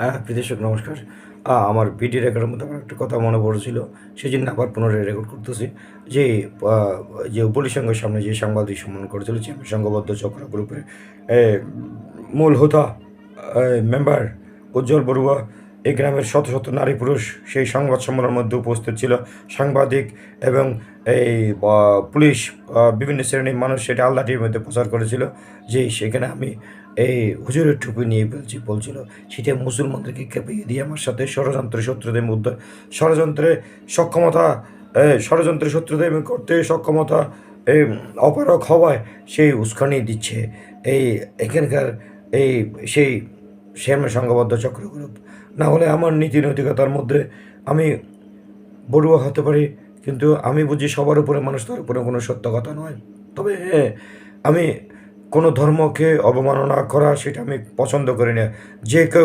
হ্যাঁ প্রিদেশক নমস্কার। আমার ভিডিও রেকর্ডের মধ্যে আমার একটা কথা মনে পড়েছিল সেই জন্য আবার পুনরায় রেকর্ড করতেছি। যে যে উপলিসংঘের সামনে যে সাংবাদিক সম্মান করেছিল যে সংঘবদ্ধ চক্র গ্রুপের মূল হোতা মেম্বার উজ্জ্বল বড়ুয়া এই গ্রামের শত শত নারী পুরুষ সেই সংবাদ সম্মেলনের মধ্যে উপস্থিত ছিল। সাংবাদিক এবং এই পুলিশ বিভিন্ন শ্রেণির মানুষ সেটা আল্লাহ টিভির মধ্যে প্রচার করেছিল। যে, সেখানে আমি এই হুজুরের টুপি নিয়ে বলছি বলছিল সেটা মুসলমানদেরকে খেপিয়ে দিয়ে আমার সাথে ষড়যন্ত্র শত্রুদের মধ্যে ষড়যন্ত্রে সক্ষমতা এ, ষড়যন্ত্রের শত্রুদের করতে সক্ষমতা এই অপারক হওয়ায় সেই উস্কানি দিচ্ছে। এই এখানকার এই সেই শ্যাম সংঘবদ্ধ চক্র গ্রুপ না হলে আমার নীতি নৈতিকতার মধ্যে আমি বড়ুয়া হতে পারি কিন্তু আমি বুঝি সবার উপরে মানুষ তার উপরে কোনো সত্য কথা নয়। তবে হ্যাঁ আমি কোনো ধর্মকে অবমাননা করা সেটা আমি পছন্দ করি না। যে কেউ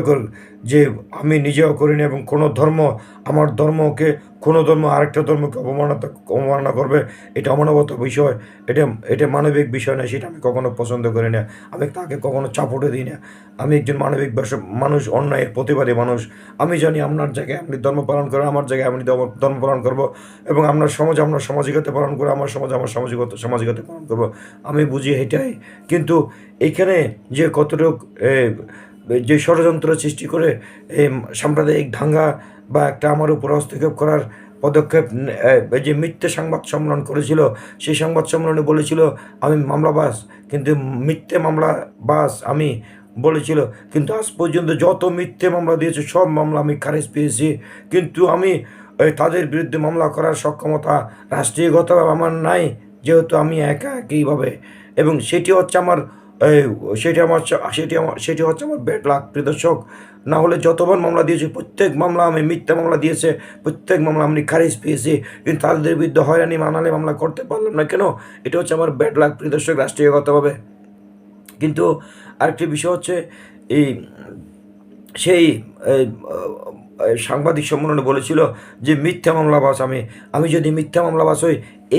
যে আমি নিজেও করি না এবং কোনো ধর্ম আমার ধর্মকে কোনো ধর্ম, আরেকটা ধর্মকে অবমাননা অবমাননা করবে, এটা অমানবত বিষয়। এটা এটা মানবিক বিষয় না, সেটা আমি কখনো পছন্দ করি না। আমি তাকে কখনো চাপটে দিই না। আমি একজন মানবিক মানুষ, অন্যায়ের প্রতিবাদী মানুষ। আমি জানি আপনার জায়গায় আপনি ধর্ম পালন করেন, আমার জায়গায় আমি ধর্ম পালন করব এবং আপনার সমাজ, আপনার সামাজিকতা পালন করে আমার সমাজ, আমার সামাজিকতা সামাজিকতা পালন করব। আমি বুঝি এটাই। কিন্তু এখানে যে কতটুক যে ষড়যন্ত্র সৃষ্টি করে এই সাম্প্রদায়িক দাঙ্গা বা একটা আমার উপর হস্তক্ষেপ করার পদক্ষেপ যে মিথ্যে সংবাদ সম্মেলন করেছিল, সেই সংবাদ সম্মেলনে বলেছিল, আমি মামলাবাস কিন্তু মিথ্যে মামলা বাস আমি বলেছিল, কিন্তু আজ পর্যন্ত যত মিথ্যে মামলা দিয়েছে, সব মামলা আমি খারিজ পেয়েছি। কিন্তু আমি তাদের বিরুদ্ধে মামলা করার সক্ষমতা রাষ্ট্রীয়গতভাবে আমার নাই, যেহেতু আমি একা একইভাবে। এবং সেটি হচ্ছে আমার সেটি আমার সেটি আমার, সেটি হচ্ছে আমার ব্যাড লাক প্রদর্শক না হলে যতবার মামলা দিয়েছি, প্রত্যেক মামলা আমি মিথ্যা মামলা দিয়েছে, প্রত্যেক মামলা আমি খারিজ পেয়েছি। কিন্তু তাদের বিরুদ্ধে হয়রানি মানালে মামলা করতে পারলাম না কেন? এটা হচ্ছে আমার ব্যাড লাক প্রদর্শক রাষ্ট্রীয়গতভাবে। কিন্তু আরেকটি বিষয় হচ্ছে এই, সেই সাংবাদিক সম্মেলনে বলেছিল যে মিথ্যা মামলাবাস আমি। আমি যদি মিথ্যা মামলাবাস হই,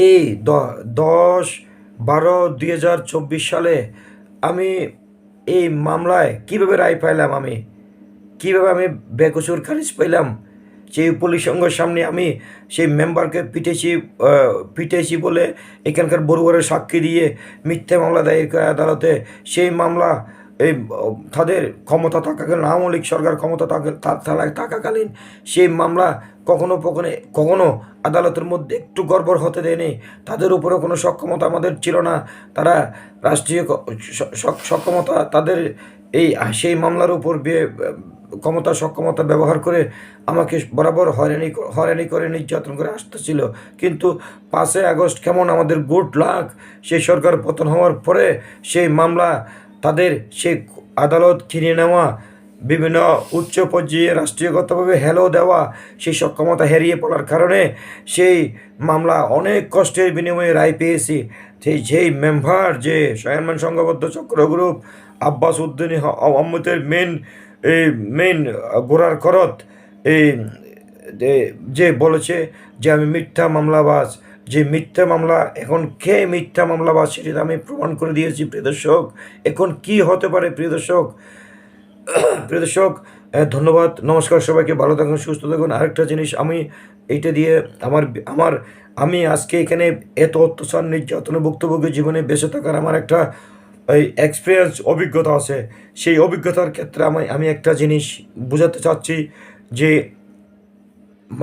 এই দশ বারো দুই সালে আমি এই মামলায় কীভাবে রায় পাইলাম আমি? কীভাবে আমি বেকসুর খারিজ পাইলাম? সেই পুলিশ সংঘের সামনে আমি সেই মেম্বারকে পিটেছি পিটেছি বলে এখানকার বড়ুয়ারের সাক্ষী দিয়ে মিথ্যে মামলা দায়ের করে আদালতে সেই মামলা এই তাদের ক্ষমতা থাকাকালীন আওয়ামী লীগ সরকার ক্ষমতা থাকাকালীন সেই মামলা কখনো কখনো কখনো আদালতের মধ্যে একটু গড়বড় হতে দেয়নি। তাদের উপরে কোনো সক্ষমতা আমাদের ছিল না। তারা রাষ্ট্রীয় সক্ষমতা তাদের এই সেই মামলার উপর বে- ক্ষমতা, সক্ষমতা ব্যবহার করে আমাকে বরাবর হয়রানি হয়রানি করে, নির্যাতন করে আসতেছিল। কিন্তু পাঁচই আগস্ট কেমন আমাদের গুড লাক, সেই সরকার পতন হওয়ার পরে সেই মামলা তাদের সেই আদালত কিনে নেওয়া, বিভিন্ন উচ্চ পর্যায়ে রাষ্ট্রীয়গতভাবে হেলো দেওয়া, সেই সক্ষমতা হারিয়ে পড়ার কারণে সেই মামলা অনেক কষ্টের বিনিময়ে রায় পেয়েছি। সেই যেই মেম্বার যে স্বয়নমান সংঘবদ্ধ চক্র গ্রুপ, আব্বাস উদ্দিন আহমদের মেন এই মেন গোড়ার করত এই যে বলেছে যে আমি মিথ্যা মামলাবাজ যে মিথ্যা মামলা, এখন কে মিথ্যা মামলাবাজ সেটা আমি প্রমাণ করে দিয়েছি, প্রিয় দর্শক? এখন কি হতে পারে, প্রিয় দর্শক? প্রিয় দর্শক ধন্যবাদ, নমস্কার সবাইকে, ভালো থাকুন, সুস্থ থাকুন। আরেকটা জিনিস আমি এইটা দিয়ে আমার আমার, আমি আজকে এখানে এত অত্যাচার নির্যাতনের ভুক্তভোগী জীবনে বেঁচে থাকার আমার একটা, এই এক্সপিরিয়েন্স অভিজ্ঞতা আছে। সেই অভিজ্ঞতার ক্ষেত্রে আমি আমি একটা জিনিস বোঝাতে চাচ্ছি যে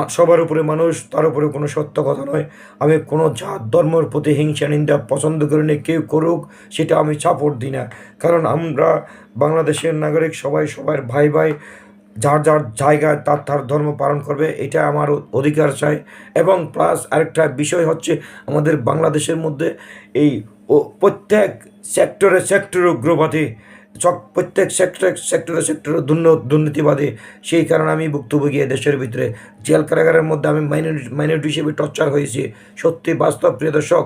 সবার উপরে মানুষ, তার উপরে কোনো সত্য কথা নয়। আমি কোনো জাত, ধর্মের প্রতি হিংসা, নিন্দা পছন্দ করি না, কেউ করুক, সেটা আমি সাপোর্ট দিই না। কারণ আমরা বাংলাদেশের নাগরিক, সবাই সবার ভাই ভাই, যার যার জায়গায় তার তার ধর্ম পালন করবে, এটা আমার অধিকার চাই। এবং প্লাস আরেকটা বিষয় হচ্ছে আমাদের বাংলাদেশের মধ্যে এই প্রত্যেক সেক্টরে সেক্টরে উগ্রবাদী সব প্রত্যেক সেক্টরে সেক্টরে সেক্টরে দুর্নীতিবাদী। সেই কারণে আমি ভুক্তভোগী দেশের ভিতরে। জেল কারাগারের মধ্যে আমি মাইনরিটি মাইনরিটি হিসেবে টর্চার হয়েছি। সত্যি বাস্তব, প্রিয় দর্শক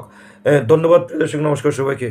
ধন্যবাদ, প্রিয় দর্শক, নমস্কার সবাইকে।